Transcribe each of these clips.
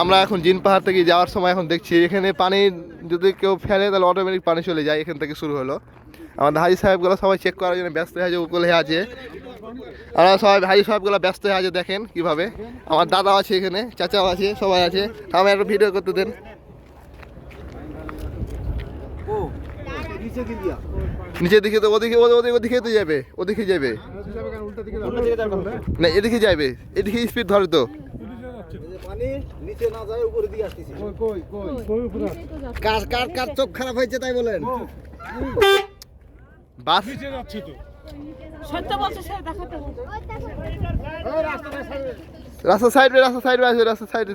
আমরা এখন জিন পাহাড় থেকে যাওয়ার সময় এখন দেখছি এখানে পানি যদি কেউ ফেলে তাহলে অটোমেটিক পানি চলে যায় এখান থেকে শুরু হলো। আমাদের হাজি সাহেবগুলো সবাই চেক করার জন্য ব্যস্ত হয়ে আছে উপকূলে আছে। আমরা সবাই হাজি সাহেবগুলো ব্যস্ত হয়ে আছে দেখেন কীভাবে। আমার দাদা আছে এখানে চাচাও আছে সবাই আছে। আমি একটা ভিডিও করতে দেন। নিচের দিকে তো ওদিকে ওদিকে ওদিকে ওদিকে তো যাবে ওদিকে যাবে। না এদিকে যাবে এদিকে স্পিড ধরে তো। পানি নিচে না যায় উপরে? দিয়ে আসতেছে কার কার কার চোখ খারাপ হয়েছে তাই বলেন? বাস সত্য বলছে সে দেখাতে রাস্তা সাইডে রাস্তা সাইডে আসবে রাস্তা সাইডে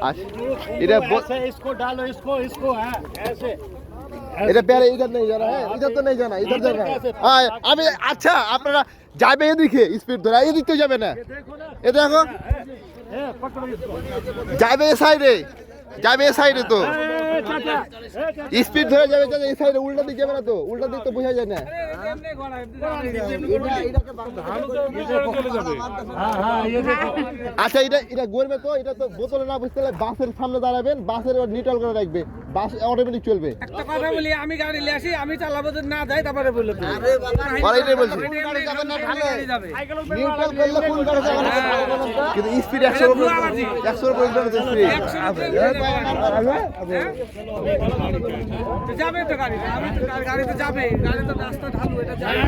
আস এটা ব- इसको डालो इसको इसको है ऐसे এটা প্যারে ইধার নেই জানা হ্যাঁ ইধার তো নেই জানা ইধার জানা হ্যাঁ আমি আচ্ছা আপনারা যাবে এদিকে স্পিড ধরে এদিক তো যাবে না এ দেখো যাবে এ সাইডে যাবে এ সাইডে তো স্পিড ধরে যাবে যাবে এই সাইডে উল্টা দিক যাবে না তো উল্টা দিক তো বোঝা যায় না আচ্ছা এটা এটা গড়বে তো এটা তো বোতলে না বুঝতে পারলে বাসের সামনে দাঁড়াবেন বাসের নিটল করে রাখবে বাস অটোমেটিক চলবে একটা কথা বলি আমি গাড়ি নিয়ে আসি আমি চালাবো যদি না যাই তারপরে বলল। আর এটাই বলছি নিউট্রাল করলে কোন গাড়ি যাবে না কিন্তু স্পিড একশো একশো পর্যন্ত স্পিড যাবে তো গাড়ি গাড়ি তো যাবে। গাড়ি তো রাস্তা ঢালু এটা যাবে।